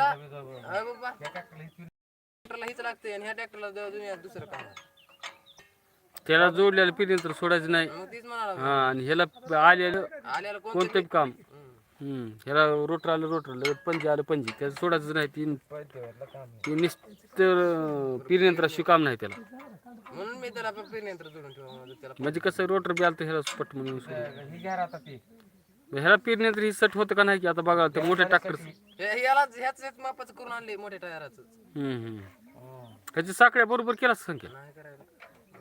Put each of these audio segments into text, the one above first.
ट्रॅक्टरला. अरे बाबा. ट्रॅक्टरला हीच लागते आणि ह्या ट्रॅक्टरला दुनिया दुसरं काम आहे. त्याला जोडलेलं पिरियंत्र सोडायचं नाही. मग तीच म्हणाला हा आणि ह्याला आलेलं आल्याला कोण कोणतं काम. हम्म. हम्म ह्याला रोटर आलं रोटर पंजी आलं पंजी. त्याचं सोडायचं नाही ती ती नुसतं पिरियंत्राशी काम नाही त्याला. म्हणून मी त्याला जोडून म्हणलं त्याला म्हणजे कसं रोटर बी आलं तर ह्याला स्पट म्हणून. ह्याला पिरण्यात ही सट होतं का नाही की आता बघा ते मोठे ट्रॅक्टर हे- याला ह्याच ह्याच मापाचं करून आणले मोठ्या टायराच. त्याची साखळ्या बरोबर केला संख्या नाही करायला.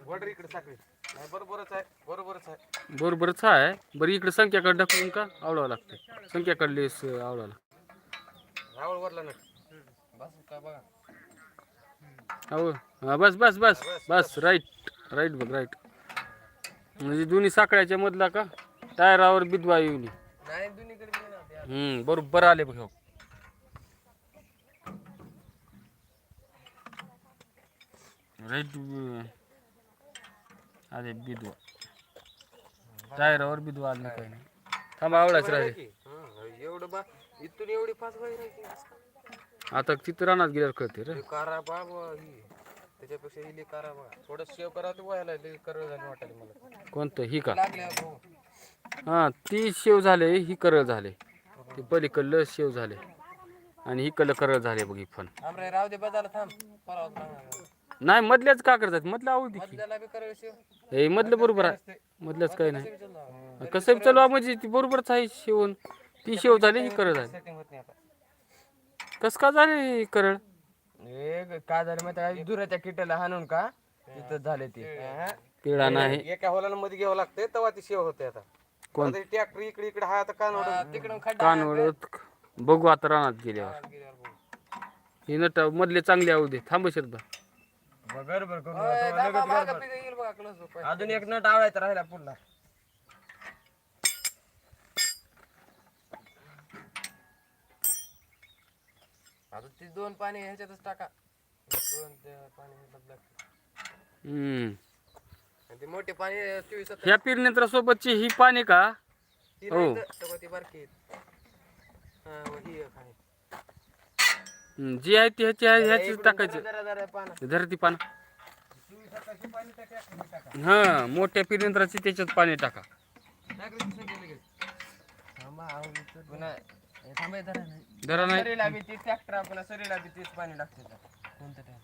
वडर इकडे साखळी. नाही बरोबरच आहे बरोबरच आहे. बरोबरच आहे. बरं इकडे संख्याकडे ढकलून का? आवडावं लागतं. संख्याकडले स- आवडावं लागतं. रावळ वरला ना बस का बघा. हो हा बस बस बस. बस राईट राईट बघ राईट म्हणजे दोन्ही साखळ्याच्या मधला का? टायरावर बिदवा नाही दोन्हीकडे ते. हम्म बरोबर आले बघ हो राईट अरे बिदवा. टायरावर बिदवा आलं काही नाही. थांबा आवडाच राहिले. हं, एवढं बा इथून एवढी बाई आता तिथं रानात गेल्यावर कळते रे. हे कारा बाबा ही. त्याच्यापेक्षा ही लई कारा बा. थोडं शेव करा ते व्हायला लई करळ झाली वाटायला मला. कोणतं? ही का? लागल्या हा ती शेव झाले ही करळ झाले. ते पलीकडलं शेव झाले. आणि ही कल करळ झाले बघ ही फन थांब रे राहू दे थांब. नाही मधल्याच का करतात मधलं आवडते की. त्याला बी करायला शिव. हे मधलं बरोबर आहे. मधलंच काही नाही. कसं बी चालू म्हणजे ती बरोबरच आहे शेवण. ती शेव झाली ही करळ झाली. सेटिंग होत नाही आता. कस का झाले ही करळ? हे काय झालं माहिती आहे का? दुराच्या किट्याला हाणून का? तिथं झाले ते. पिळा नाही. एका होलाला मध्ये घ्यावं लागते तेव्हा ती शेव होते आता. कोण? ट्रॅक्टर इकडे इकडे हा आता कान हा, तिकडून खड्डा कान वळत बघू आता रानात गेल्यावर. ही नट मधले चांगले आवडू दे. थांब श्रद्धा करून. अजून एक नट आवडायचा राहिला पुढला. आता ती दोन पाणी ह्याच्यातच टाका. दोन ते पाणी ह्याच्यात लागतं. हम्म. आणि ते मोठे पाणी चोवीस सत्तर ह्या पिरनेत्रासोबतची ही पाणी का ती हो. नाही तर, तेव्हा ती बारकी आहेत. हा, मग ही एक आहे. हम्म, जी आहे ती ह्याची आहे ह्याचीच टाकायचं जरा जरा पानं धरती पान हा मोठ्या पिरनेत्राची त्याच्यात पाणी टाका टाकली की संख्या लगेच. थांबा, आहो, इथं- पुन्हा हे थांबा, हे धरा नाही. धरा नाही सरीला बी तीच ट्रॅक्टर पुन्हा सरीला बी तीच पाणी लागते कोणतं टाक?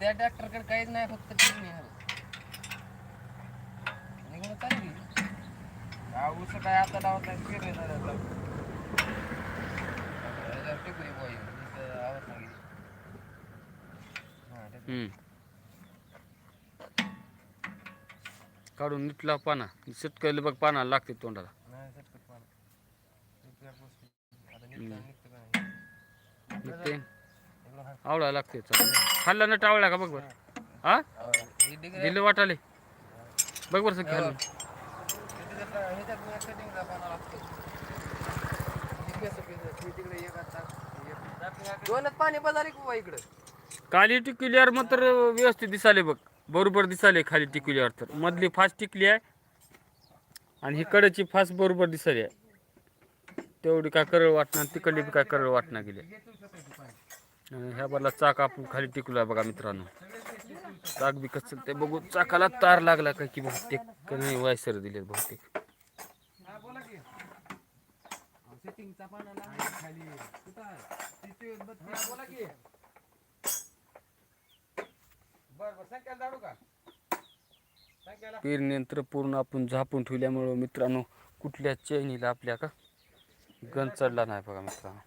त्या ट्रॅक्टरकडे काहीच नाही फक्त टिकणी आहे निघून चालली ऊस काय आता लावत नाही झालं टिकली नाही. हम्म. काढून निटला पाना शेतकऱ्याला बघ पाना लागते तोंडाला नाही, चटकट पाणी. इतक्या गोष्टी. आता निघतं- निघतं का नाही? निघते आवडा लागते खाल्ला ना टावळा का? बघ बर. हा? दिलं वाटाले. बघ बरं सगळं खाल्लं. दोनच पाणी इकडं? खाली टिकल्यावर मात्र व्यवस्थित दिसाले बघ. बरोबर दिसाले खाली टिकल्यावर तर. मधली फास्ट टिकली आहे. आणि ही कडची फास्ट बरोबर दिसाली आहे. तेवढी काय करळ वाटणार तिकडली बी काय करळ वाटणार गेली ह्या बाजूला चाक आपण खाली टिकलो आहे बघा मित्रांनो. चाक बी कसं ते बघू चाकाला तार लागला काय की बहुतेक का नाही वायसर दिले बहुतेक. पेरणी यंत्र पूर्ण आपण झापून ठेवल्यामुळं मित्रांनो कुठल्या चैनीला आपल्या का गण चढला नाही बघा मित्रांनो.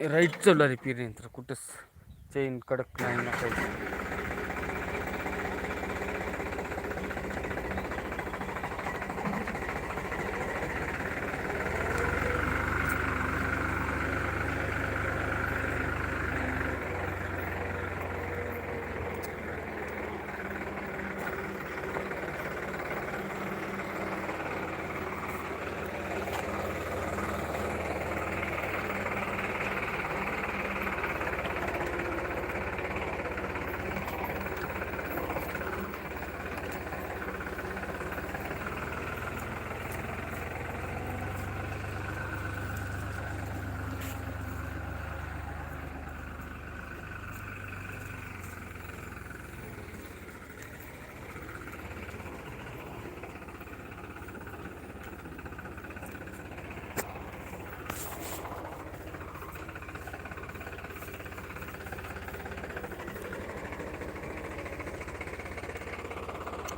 एकदम राईट चालला रे पेरणीनंतर कुठंच. चेन कडक नाही ना काही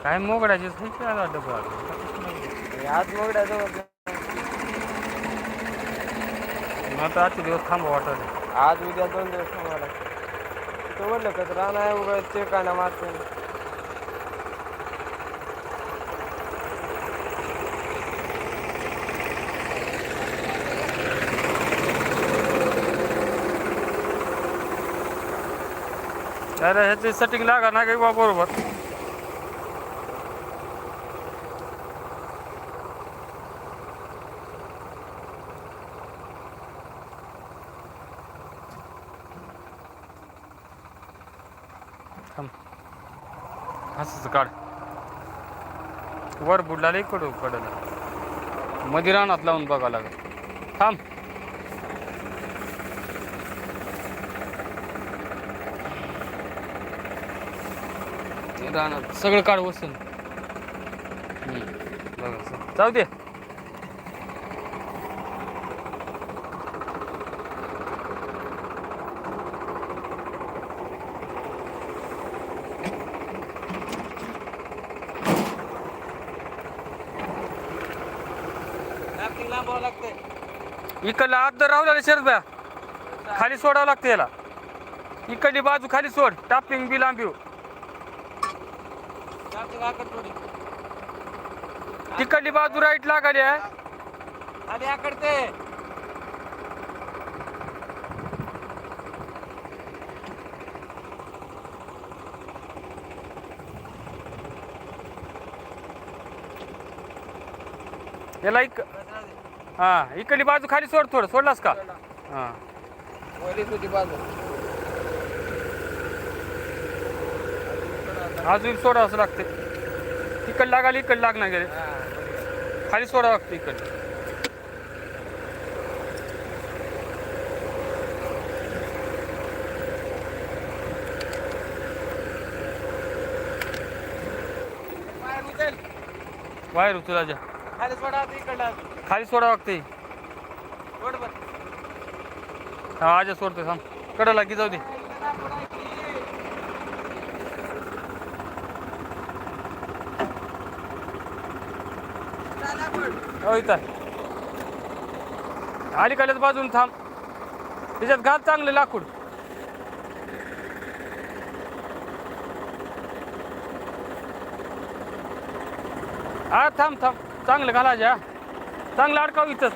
काय मोगड्याचे डबा आज मोगड्या जवळ आता आजचे दिवस थांबा वाटत. आज उद्या दोन दिवस थांबावं लागतं. तो म्हणलं का राणा आहे उगा ते काना मारते अरे ह्याची सेटिंग लागा ना काही बरोबर. असंच काढ. वर बुडलाले कडू कडला मध्ये रानात लावून बघा लागेल. थांब. रानात सगळं काढ वसून बघा जाऊ दे. लांबावं लागतंय. इकडला आत जर राहू शरद बया खाली सोडावं लागतं याला. इकडली बाजू खाली सोड. टापिंग बी लांबी तिकडली बाजू राईट लागाली आहे. आकडते याला इक हा इकडली बाजू खाली सोड थोडं सोडलास का? हा. अजून सोडावं असं लागते. तिकड लागाली इकड लागणार गेले. खाली सोडावं लागतं इकड. बाहेर उचल राजा. खाली सोडा इकडला खाली सोड बर. हा आजा सोडतो थांब. कडला की जाऊ दे. हो इथं अलीकडल्याच बाजून थांब. त्याच्यात घाल चांगलं लाकूड. हा थांब थांब. चांगलं घालायच्या. चांगलं अडकाव इथंच.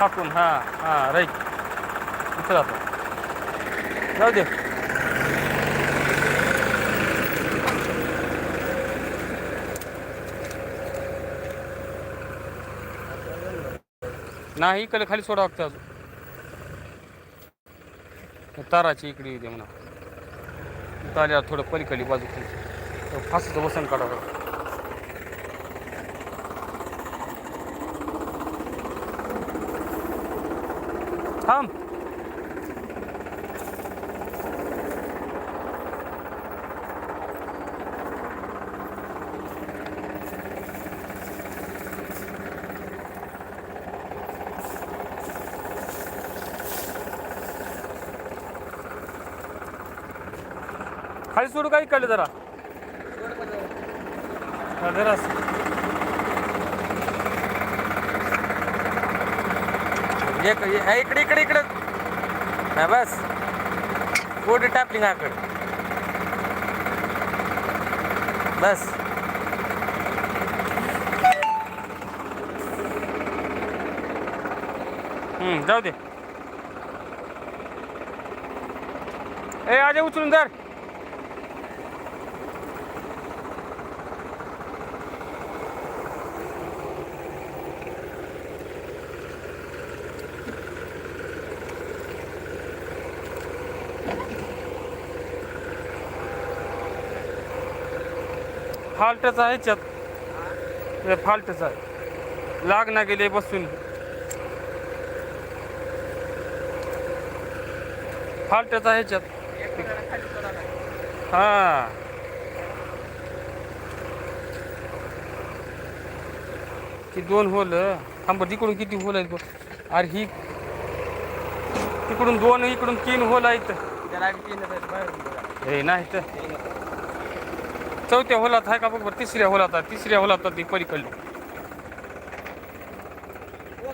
टाकून हां हां राईट. इथं जातो जाऊ दे. नाही इकडे खाली सोडा वागतं अजून. ताराची इकडे येऊ दे म्हणा. इथं आल्यावर थोडं पलीकडली बाजू फासचं फासाचं वसन काढावं थांब. खाली सोडू काही कळलं जरा? जरा एक इकडे इकडे इकडे. हा बस. पुढे टापली आकड बस. हम्म, जाऊ दे. ए आजे उचलून जर फाल्टच आहे ह्याच्यात फाल्टच आहे. लाग ना गेले बसून. फाल्टच आहे ह्याच्यात हा. ती दोन होल. थांब तिकडून किती होल आहेत बघ. अरे ही तिकडून दोन इकडून तीन होल आहेत. हे नाही तर. चौथ्या होलात आहे का बघ बरं, तिसऱ्या होलात आहे. तिसऱ्या होलात ती पलीकडली. हो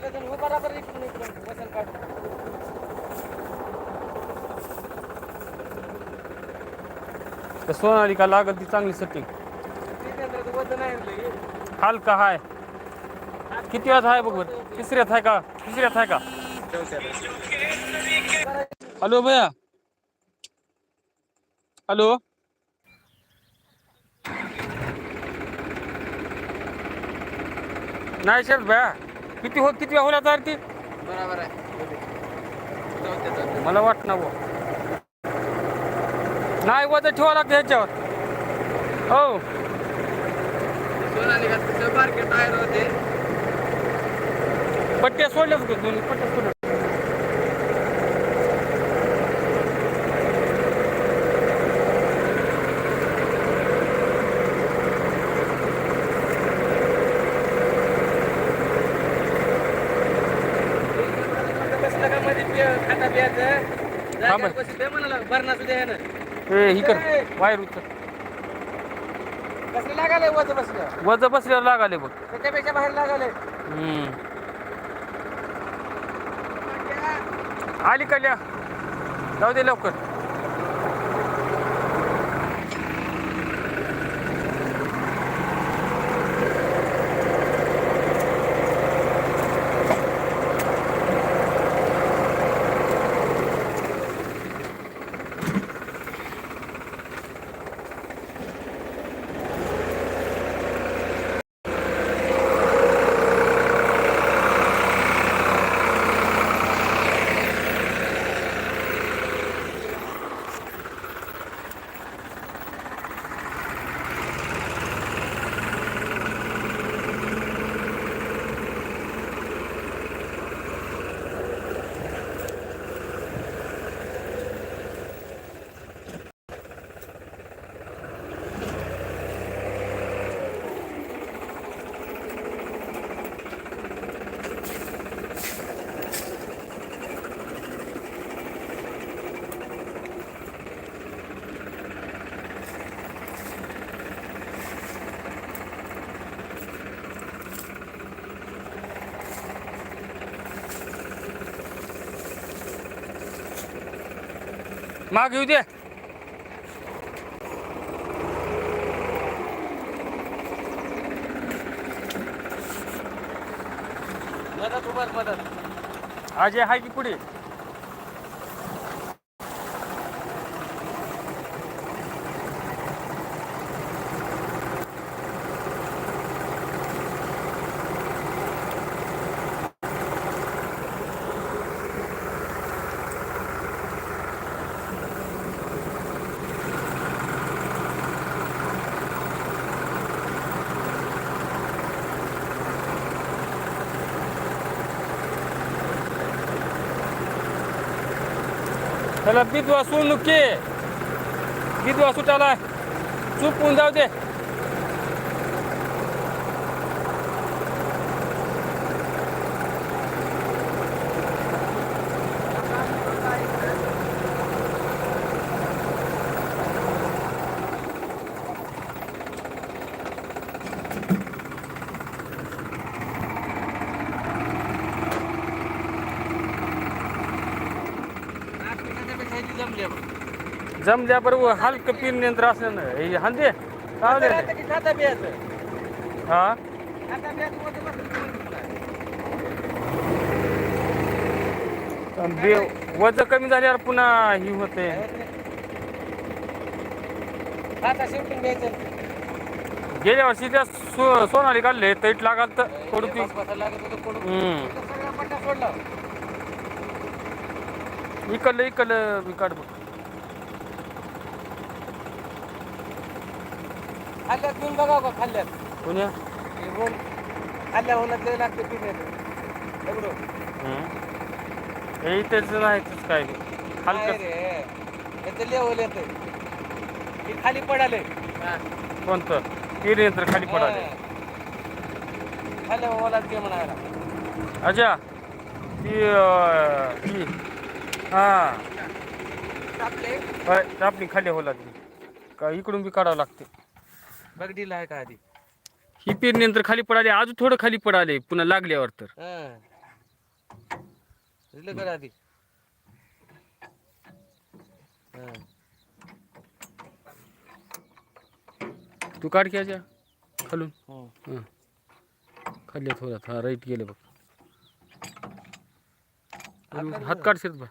तर सोनालिका लागल ती चांगली सेटिंग जितेंद्रचं वज़न आहे रे लई. हलका हाय. किती वेळात आहे बघ बरं, तिसऱ्यात आहे का? तिसऱ्यात आहे का? हॅलो भैया. हॅलो. नाही शरद भैया किती हो किती होला तर ती बरोबर आहे. मला वाट ना बुवा. नाही वजन ठेवा लागतं ह्याच्यावर. हो. सोनालिका तिचं बारके टायर होते. पट्ट्या सोडल्याच का दोन्ही? पट्ट्या सोडल्या बसलं का मध्ये पे- खाता प्यायचं हा ए ही कर. वायर उचल कसं लागाले वज बसलं? वज बसल्यावर लागाले बघ. त्याच्यापेक्षा बाहेर लागाले हम्म. आली कल्या जाऊ दे लवकर. माग येऊ दे. मदत उभार मदत. अजय हाय की पुढे. त्याला बिदवा सोडू के बिदवा सुटाला होऊन जाऊ दे जमले जमल्या बरोबर हलकं पिन यंत्र असलं हे हांदे चावले हा? बे- वजन कमी झाल्यावर पुन्हा ही होते. गेल्या वर्षी त्या सो सोनाली काढले तैट लागाल तर थोडी ती बसायला लागत होतं पडून हम्म. सगळा पट्टा सोडला इकडलं इकडलं मी काढ बघ खाल्ल्यात घेऊन बघाव का खाल्ल्यात? होऊन खाल्ल्या होऊन लय लागते पिण्याचं एवढं हे? इथेच नाही इथेच काय हलकं. रे. लेवल येतंय. हे खाली पडाले कोणतं? तीन यंत्र खाली पडाले खाल्ल्या मला ते म्हणायला. अजा ती ही. आपली खाली हो लागली. का इकडून बी काढावं लागते. बघ ढील आहे का आधी? ही पेरणी नंतर खाली पडाले अजून थोडं खाली पडाले पुन्हा लागल्यावर तर. हा. दिलं कर आधी. हा. तू काढ की याच्या खालून. हम्म. हं. खाली थोडा हा राईट गेले बघ. काढ हात. काढशील बा.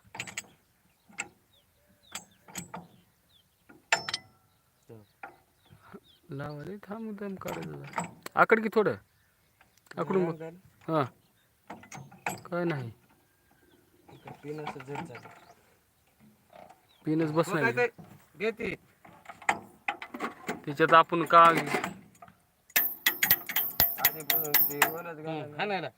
लावा रे थांब दम काढायचं आकड की थोडं. आकडून बघ हा. काय नाही. पिनच बस नाही. त्याच्यात आपण का आधी ब- ते वरच घाला. हा ना ना.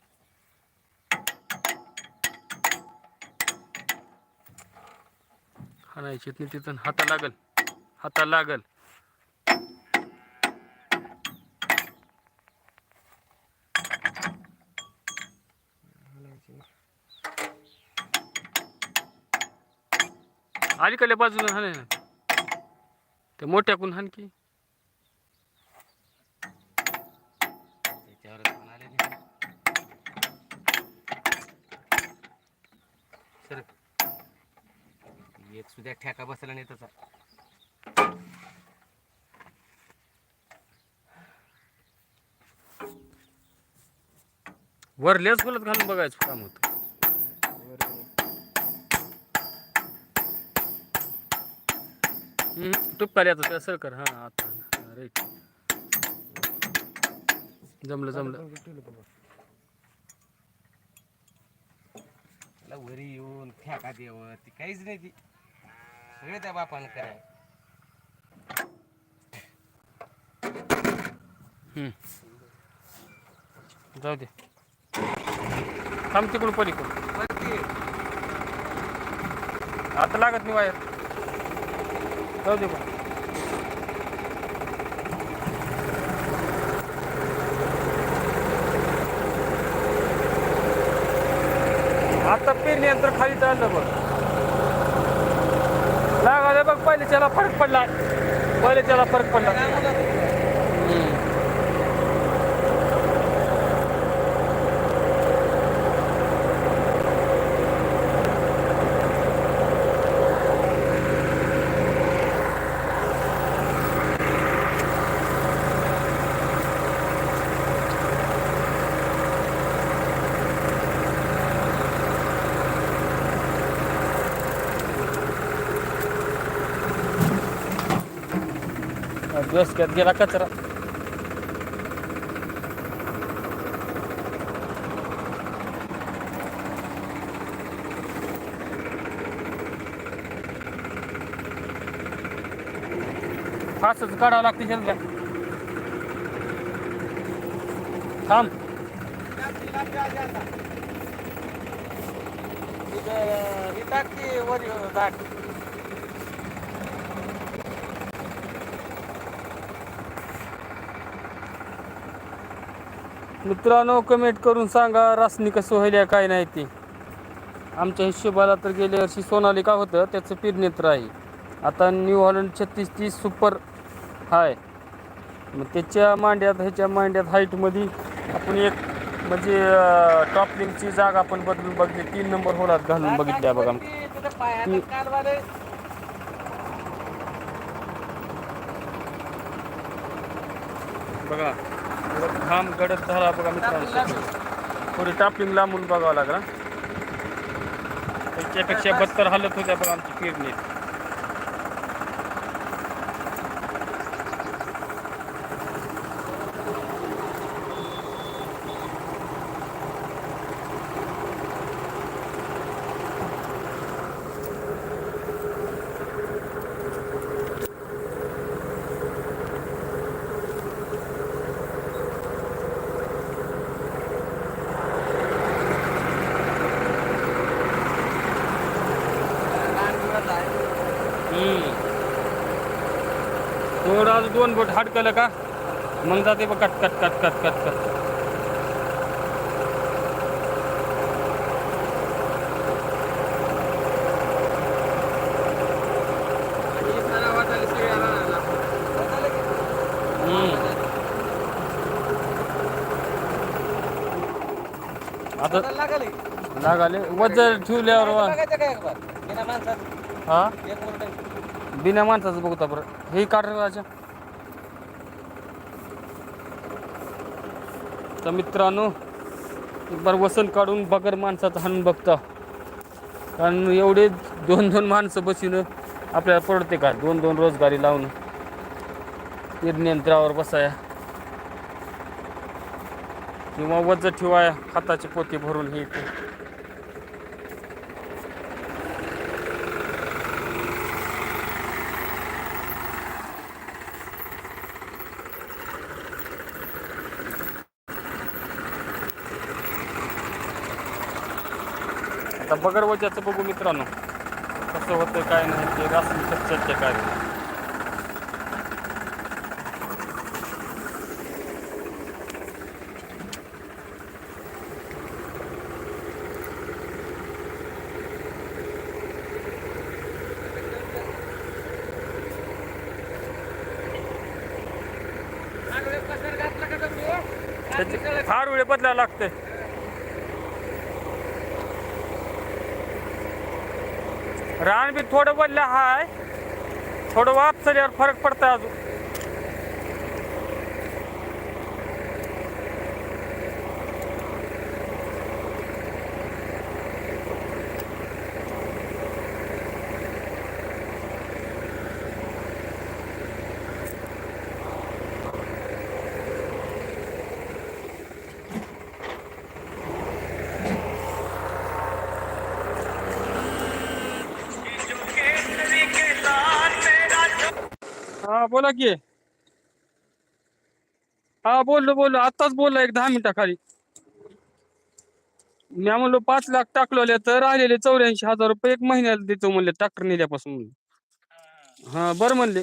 हाणायची नाही तिथं. हाता लागल. हाता लागल. अलीकडल्या बाजूला हाणे ना ते मोठ्याकून हाण की. एक सुद्धा ठेका बसला नाही त्याचा. वरल्याच बोलत घालून बघायचं काम होतं. टुपकाली आता त्या कर. हा आता राईट जमलं जमलं. त्याला वरी येऊन ठेका द्यावं ती काहीच नाही ती. सगळे त्या बापानं कराय हम्म. जाऊ दे. थांब तिकडून पलीकडून. आता लागत नाही वायर. जाऊ दे पण आता पेरणी यंत्र खाली चाललं बघ. लागायला बघ पहिले त्याला फरक पडला. पहिले फरक पडला हम्म. डोसक्यात गेला कचरा. फासच काढावं लागते शेतला थांब. ही टाकते वरी दाट मित्रांनो कमेंट करून सांगा रासनी कसं व्हायला काय नाही ते. आमच्या हिशोबाला तर गेल्या वर्षी सोनालिका होतं त्याचं पेरनेत्र आहे. आता न्यू हॉलंड छत्तीस तीस सुपर हाय. मग त्याच्या मांड्यात ह्याच्या मांड्यात हाईटमध्ये आपण एक म्हणजे टॉपलिंगची जागा आपण बदलून बघली तीन नंबर होलात घालून बघितल्या बघा. बघा. घाम गडद झाला बघा मित्रांनो. थोडी टापलिंग लांबून बघावं लागला त्याच्यापेक्षा बत्तर हालत होत्या बघा आमची पेरणी हो, थोडं आज दोन बोट हाडकलं का? मग जाते बघ cut cut cut cut cut cut. आता वजन ठेवल्यावर बिना माणसाचं बघता बरं. हे काढ राजा. तर मित्रांनो एक बार वसन काढून बगर माणसाचं हाणून बघता. कारण एवढे दोन दोन माणसं बसीनं आपल्याला पडते का? दोन दोन रोजगारी लावून. यंत्रावर बसाया. किंवा वज ठेवाया हाताचे पोते भरून हे बगर वजाचं बघू मित्रांनो. कसं होतं काय नाही ते रासायनिक चर्चा काय फार वेळ बदलायला लागते रान बी थोडं बोललं हाय. थोडं वाप चल्यावर फरक पडतं अजून. बोला की. हा बोललो बोललो. आत्ताच बोललो एक दहा मिनिटाखाली. मी म्हणलो पाच लाख टाकलेले तर राहिलेले चौऱ्याऐंशी हजार रुपये एक महिन्याला देतो म्हणले ट्रॅक्टर नेल्यापासून म्हणले. हा बरं म्हणले.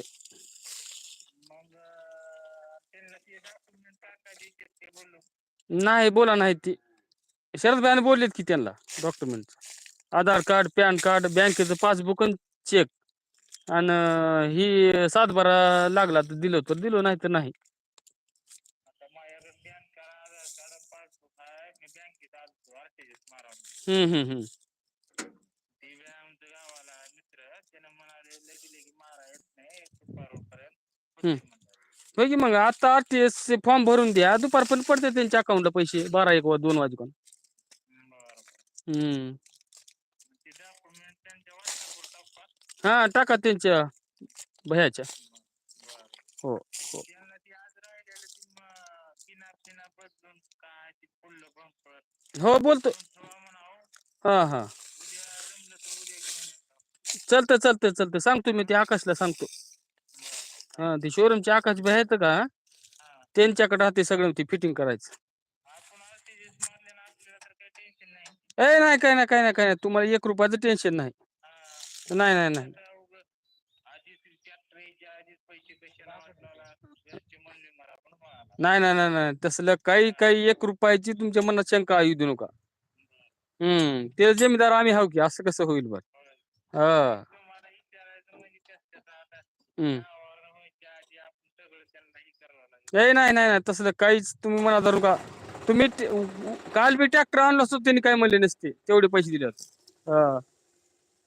नाही बोला नाही ती. शरद भाईने बोललेत की त्यांना document Aadhaar card PAN card बँकेचं पासबुक आणि चेक आणि ही सातबारा लागला तर दिलं तर दिलं नाही तर नाही. हम्म हम्म हम्म. होय की मग आता आर टी एस फॉर्म भरून द्या दुपारपर्यंत पडते त्यांच्या अकाउंटला पैसे बारा एक वा दोन वाजेपर्यंत. हम्म. हा टाका त्यांच्या भयाच्या. हो हो. हो बोलतो. हा हा. चालतं चालतं चालतं. सांगतो मी ते आकाशला सांगतो. हा ते शोरूमचे आकाश भाई आहेत का? त्यांच्याकडे राहते सगळं ते फिटिंग करायचं. ए नाही काय नाही काय नाही काय नाही. तुम्हाला एक रुपयाचं टेन्शन नाही. नाही नाही नाही. नाही नाही नाही तसलं काही काही एक रुपयाची तुमच्या मनात शंका येऊ देऊ नका. हम्म. ते जमीदार आम्ही हाव की असं कसं होईल बर? हा. हम्म. नाही नाही नाही. तसलं काहीच तुम्ही म्हणा धरू का. तुम्ही काल बी ट्रॅक्टर आणला असतो त्यांनी काय म्हणले नसते. तेवढे पैसे दिले हा.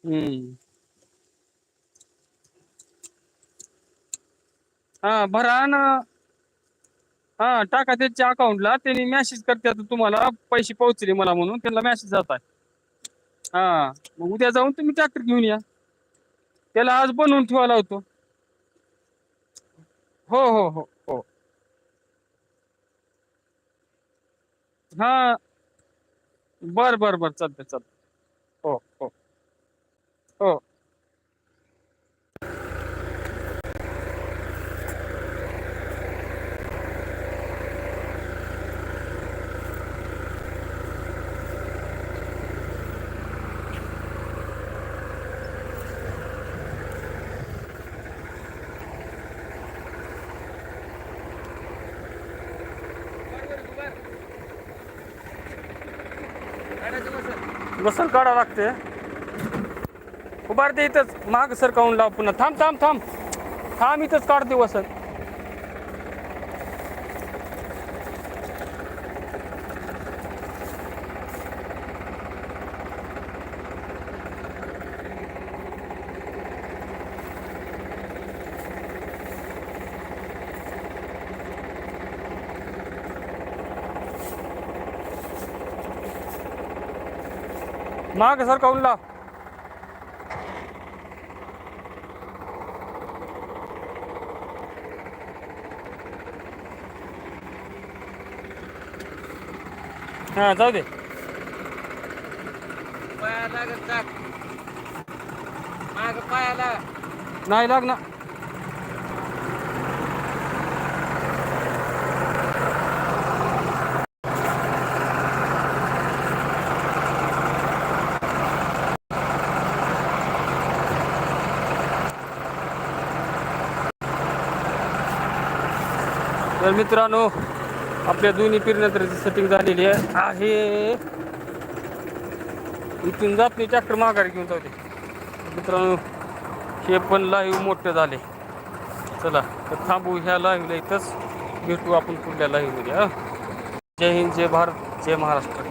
हम्म. हा भरा ना हा टाका त्यांच्या अकाउंटला त्यांनी मेसेज करतात तुम्हाला पैसे पोहोचले मला म्हणून त्यांना मेसेज जात आहे. हा मग उद्या जाऊन तुम्ही ट्रॅक्टर घेऊन या. त्याला आज बनवून ठेवायला होतो हो हो हो हो. हा. बर बर बर. चालतंय चालतंय. हो हो. हो. बसल काढा लागते. उभारते इथंच. माग सरकावून लाव पुन्हा. थांब थांब थांब. थांब इथंच काढते वसन माग सर काऊन लाव हा जाऊ दे. पाया लागत माग पायाला. नाही लागणार. तर मित्रांनो आपल्या दोन्ही पिरनंतरची सेटिंग झालेली आहे. इथून जात नाही ट्रॅक्टर माघारी घेऊन जाऊ दे. मित्रांनो हे पण लाईव्ह मोठं झाले. चला तर थांबू ह्या लाईव्हला इथंच. भेटू आपण पुढल्या लाईव्हमध्ये जय हिंद जय भारत जय महाराष्ट्र.